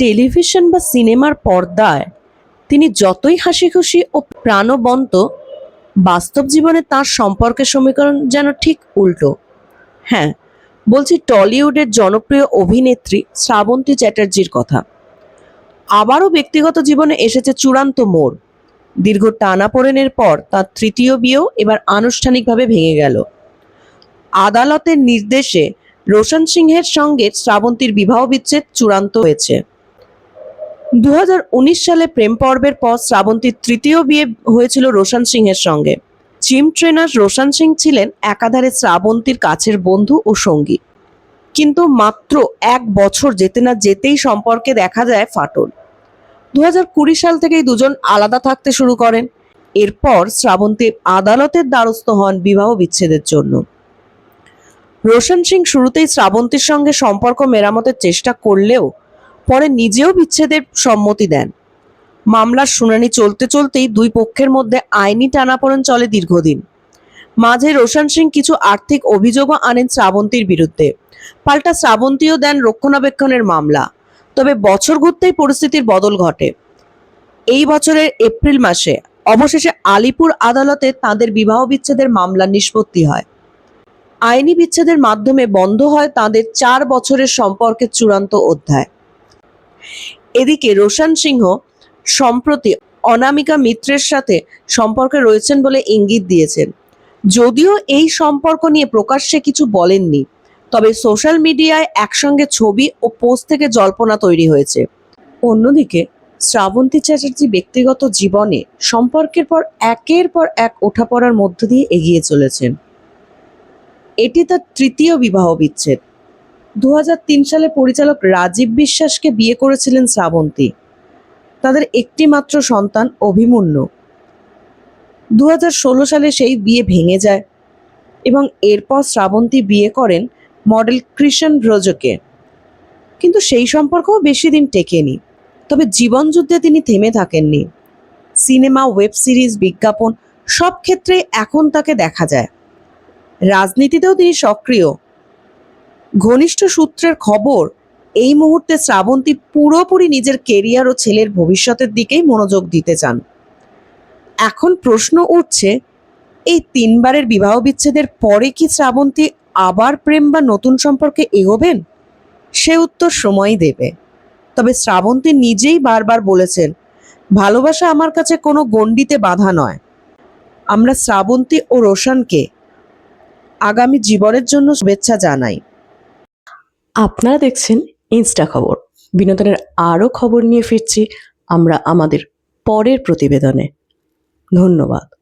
Television বা সিনেমার পর্দায় তিনি যতই হাসি খুশি ও প্রাণবন্ত, বাস্তব জীবনে তার সম্পর্কের সমীকরণ যেন ঠিক উল্টো। হ্যাঁ বলছি টলিউডের জনপ্রিয় অভিনেত্রী শ্রাবন্তী চ্যাটার্জির কথা। আবারও ব্যক্তিগত জীবনে এসেছে চূড়ান্ত মোড়। দীর্ঘ টানাপোড়েনের পর তার তৃতীয় বিয়েও এবার আনুষ্ঠানিকভাবে ভেঙে গেল। আদালতের নির্দেশে রোশন সিংহের সঙ্গে শ্রাবন্তীর বিবাহ বিচ্ছেদ চূড়ান্ত হয়েছে। দু হাজার উনিশ সালে প্রেম পর্বের পর শ্রাবন্তীর তৃতীয় বিয়ে হয়েছিল রোশন সিংহের সঙ্গে। জিম ট্রেনার রোশন সিং ছিলেন একাধারে শ্রাবন্তীর কাছের বন্ধু ও সঙ্গী। কিন্তু মাত্র এক বছর যেতে না যেতেই সম্পর্কে দেখা যায় ফাটল। দু কুড়ি সাল থেকেই দুজন আলাদা থাকতে শুরু করেন। এরপর শ্রাবন্তী আদালতের দ্বারস্থ হন বিবাহ বিচ্ছেদের জন্য। রোশন সিং শুরুতেই শ্রাবন্তীর সঙ্গে সম্পর্ক মেরামতের চেষ্টা করলেও পরে নিজেও বিচ্ছেদের সম্মতি দেন। মামলার শুনানি চলতে চলতেই দুই পক্ষের মধ্যে আইনি টানাপোড়েন চলে দীর্ঘদিন। মাঝে রোশন সিং কিছু আর্থিক অভিযোগও আনেন শ্রাবন্তীর বিরুদ্ধে। পাল্টা শ্রাবন্তীও দেন রক্ষণাবেক্ষণের মামলা। তবে বছর ঘুরতেই পরিস্থিতির বদল ঘটে। এই বছরের এপ্রিল মাসে অবশেষে আলিপুর আদালতে তাদের বিবাহ বিচ্ছেদের মামলা নিষ্পত্তি হয়। আইনি বিচ্ছেদের মাধ্যমে বন্ধ হয় তাদের চার বছরের সম্পর্কের চূড়ান্ত অধ্যায়। এদিকে রোশন সিংহ সম্প্রতি অনামিকা মিত্রের সাথে সম্পর্কে রয়েছেন বলে ইঙ্গিত দিয়েছেন। যদিও এই সম্পর্ক নিয়ে প্রকাশ্যে কিছু বলেননি, তবে সোশ্যাল মিডিয়ায় একসঙ্গে ছবি ও পোস্ট থেকে জল্পনা তৈরি হয়েছে। অন্যদিকে শ্রাবন্তী চ্যাটার্জি ব্যক্তিগত জীবনে সম্পর্কের পর একের পর এক ওঠাপড়ার মধ্য দিয়ে এগিয়ে চলেছেন। এটি তার তৃতীয় বিবাহ বিচ্ছেদ। দু হাজার তিন সালে পরিচালক রাজীব বিশ্বাসকে বিয়ে করেছিলেন শ্রাবন্তী। তাদের একটি মাত্র সন্তান অভিমন্যু। দু হাজার ষোলো সালে সেই বিয়ে ভেঙে যায় এবং এরপর শ্রাবন্তী বিয়ে করেন মডেল কৃষণ ব্রজকে। কিন্তু সেই সম্পর্কও বেশি দিন টেকেনি। তবে জীবনযুদ্ধে তিনি থেমে থাকেননি। সিনেমা, ওয়েব সিরিজ, বিজ্ঞাপন সব ক্ষেত্রে এখন তাকে দেখা যায়। রাজনীতিতেও তিনি সক্রিয়। ঘনিষ্ঠ সূত্রের খবর, এই মুহূর্তে শ্রাবন্তী পুরোপুরি নিজের কেরিয়ার ও ছেলের ভবিষ্যতের দিকেই মনোযোগ দিতে চান। এখন প্রশ্ন উঠছে, এই তিনবারের বিবাহ বিচ্ছেদের পরে কি শ্রাবন্তী আবার প্রেম বা নতুন সম্পর্কে এগোবেন? সে উত্তর সময়ই দেবে। তবে শ্রাবন্তী নিজেই বারবার বলেছেন, ভালোবাসা আমার কাছে কোনো গণ্ডিতে বাধা নয়। আমরা শ্রাবন্তী ও রোশনকে আগামী জীবনের জন্য শুভেচ্ছা জানাই। আপনারা দেখছেন ইনস্টা খবর। বিনোদনের আরও খবর নিয়ে ফিরছি আমরা আমাদের পরের প্রতিবেদনে। ধন্যবাদ।